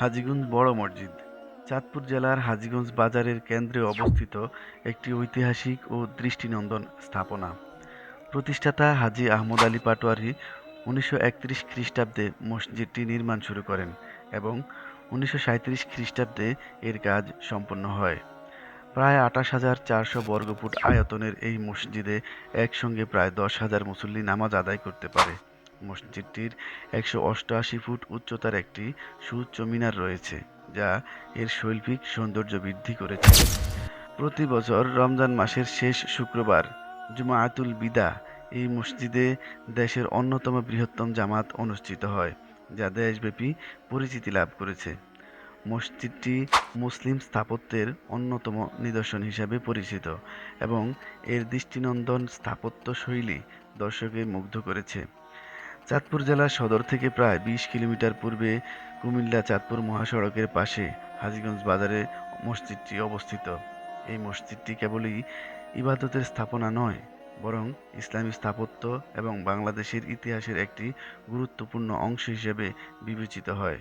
হাজীগঞ্জ বড় মসজিদ। চাঁদপুর জেলার হাজিগঞ্জ বাজারের কেন্দ্রে অবস্থিত একটি ঐতিহাসিক ও দৃষ্টিনন্দন স্থাপনা। প্রতিষ্ঠাতা হাজী আহমদ আলী পাটোয়ারি উনিশশো একত্রিশ খ্রিস্টাব্দে মসজিদটি নির্মাণ শুরু করেন এবং উনিশশো সাঁইত্রিশ খ্রিস্টাব্দে এর কাজ সম্পন্ন হয়। প্রায় আঠাশ হাজার চারশো বর্গফুট আয়তনের এই মসজিদে একসঙ্গে প্রায় দশ হাজার মুসল্লি নামাজ আদায় করতে পারে। মসজিদটির একশো অষ্টআশি ফুট উচ্চতার একটি সুউচ্চ মিনার রয়েছে, যা এর শৈল্পিক সৌন্দর্য বৃদ্ধি করেছে। প্রতি বছর রমজান মাসের শেষ শুক্রবার জুমাআতুল বিদা, এই মসজিদে দেশের অন্যতম বৃহত্তম জামাত অনুষ্ঠিত হয়, যা দেশব্যাপী পরিচিতি লাভ করেছে। মসজিদটি মুসলিম স্থাপত্যের অন্যতম নিদর্শন হিসাবে পরিচিত এবং এর দৃষ্টিনন্দন স্থাপত্য শৈলী মুগ্ধ করেছে। চাঁদপুর জেলার সদর থেকে প্রায় বিশ কিলোমিটার পূর্বে কুমিল্লা চাঁদপুর মহাসড়কের পাশে হাজীগঞ্জ বাজারে মসজিদটি অবস্থিত। এই মসজিদটি কেবলই ইবাদতের স্থাপনা নয়, বরং ইসলামী স্থাপত্য এবং বাংলাদেশের ইতিহাসের একটি গুরুত্বপূর্ণ অংশ হিসেবে বিবেচিত হয়।